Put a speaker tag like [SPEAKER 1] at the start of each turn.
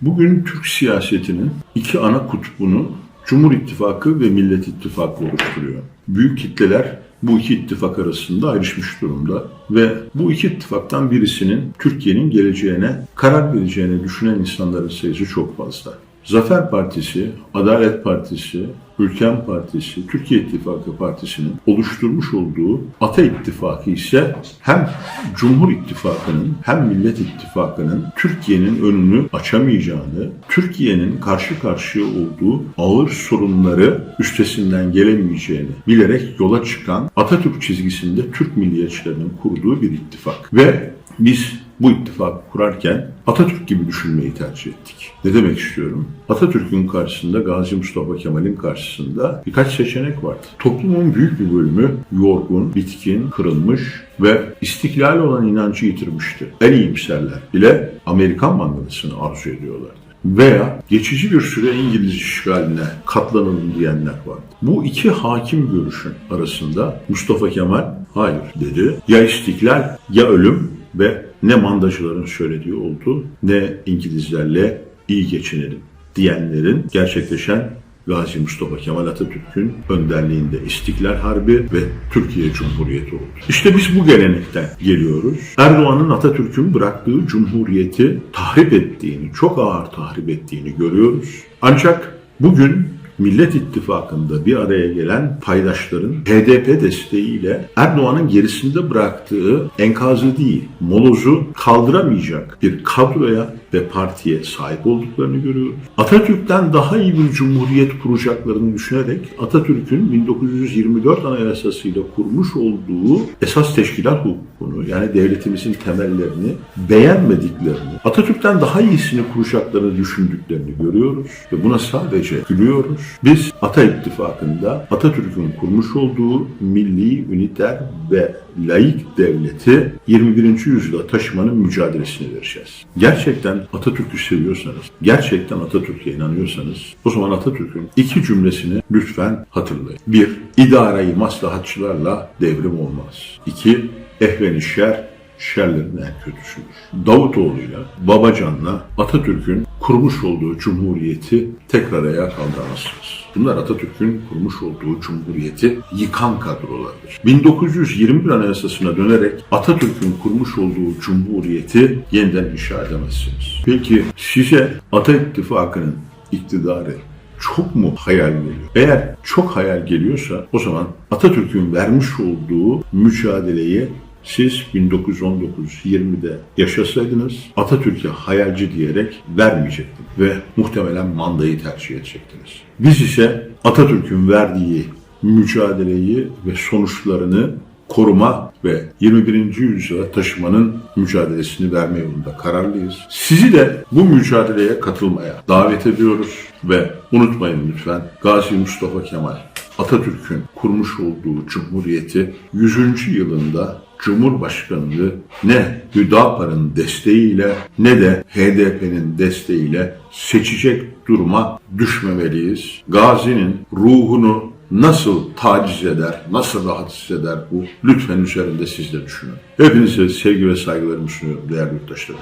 [SPEAKER 1] Bugün Türk siyasetinin iki ana kutbunu Cumhur İttifakı ve Millet İttifakı oluşturuyor. Büyük kitleler bu iki ittifak arasında ayrışmış durumda ve bu iki ittifaktan birisinin Türkiye'nin geleceğine karar vereceğini düşünen insanların sayısı çok fazla. Zafer Partisi, Adalet Partisi, Ülken Partisi, Türkiye İttifakı Partisi'nin oluşturmuş olduğu Ata İttifakı ise hem Cumhur İttifakı'nın hem Millet İttifakı'nın Türkiye'nin önünü açamayacağını, Türkiye'nin karşı karşıya olduğu ağır sorunları üstesinden gelemeyeceğini bilerek yola çıkan Atatürk çizgisinde Türk milliyetçilerinin kurduğu bir ittifak. Ve biz bu ittifakı kurarken Atatürk gibi düşünmeyi tercih ettik. Ne demek istiyorum? Atatürk'ün karşısında, Gazi Mustafa Kemal'in karşısında birkaç seçenek vardı. Toplumun büyük bir bölümü yorgun, bitkin, kırılmış ve istiklal olan inancı yitirmişti. En iyimserler bile Amerikan mandalasını arzu ediyorlardı veya geçici bir süre İngiliz işgaline katlanalım diyenler vardı. Bu iki hakim görüşün arasında Mustafa Kemal hayır dedi. Ya istiklal ya ölüm ve ne mandacıların söylediği oldu ne İngilizlerle iyi geçinelim diyenlerin gerçekleşen Gazi Mustafa Kemal Atatürk'ün önderliğinde İstiklal Harbi ve Türkiye Cumhuriyeti oldu. İşte biz bu gelenekten geliyoruz. Erdoğan'ın Atatürk'ün bıraktığı cumhuriyeti tahrip ettiğini, çok ağır tahrip ettiğini görüyoruz. Ancak bugün Millet İttifakı'nda bir araya gelen paydaşların HDP desteğiyle Erdoğan'ın gerisinde bıraktığı enkazı değil, molozu kaldıramayacak bir kadroya ve partiye sahip olduklarını görüyoruz. Atatürk'ten daha iyi bir cumhuriyet kuracaklarını düşünerek Atatürk'ün 1924 Anayasası'yla kurmuş olduğu esas teşkilat hukukunu yani devletimizin temellerini beğenmediklerini, Atatürk'ten daha iyisini kuracaklarını düşündüklerini görüyoruz ve buna sadece gülüyoruz. Biz Ata İttifakı'nda Atatürk'ün kurmuş olduğu milli, üniter ve laik devleti 21. yüzyıla taşımanın mücadelesini vereceğiz. Gerçekten Atatürk'ü seviyorsanız, gerçekten Atatürk'e inanıyorsanız o zaman Atatürk'ün iki cümlesini lütfen hatırlayın. Bir, idareyi maslahatçılarla devrim olmaz. İki, ehven şer şerlerin en kötüsüdür. Davutoğlu'yla, Babacan'la Atatürk'ün kurmuş olduğu cumhuriyeti tekrar ayağa kaldıramazsınız. Bunlar Atatürk'ün kurmuş olduğu cumhuriyeti yıkan kadrolardır. 1921 Anayasası'na dönerek Atatürk'ün kurmuş olduğu cumhuriyeti yeniden inşa edemezsiniz. Peki size Ata İttifakı'nın iktidarı çok mu hayal geliyor? Eğer çok hayal geliyorsa o zaman Atatürk'ün vermiş olduğu mücadeleyi siz 1919-20'de yaşasaydınız Atatürk'e hayalci diyerek vermeyecektiniz ve muhtemelen mandayı tercih edecektiniz. Biz ise Atatürk'ün verdiği mücadeleyi ve sonuçlarını koruma ve 21. yüzyıla taşımanın mücadelesini verme yolunda kararlıyız. Sizi de bu mücadeleye katılmaya davet ediyoruz ve unutmayın lütfen Gazi Mustafa Kemal Atatürk'ün kurmuş olduğu cumhuriyeti 100. yılında Cumhurbaşkanlığı ne Hüdapar'ın desteğiyle ne de HDP'nin desteğiyle seçecek duruma düşmemeliyiz. Gazi'nin ruhunu nasıl taciz eder, nasıl rahatsız eder bu? Lütfen üzerinde siz de düşünün. Hepinize sevgi ve saygılarımı sunuyorum değerli yurttaşlarım.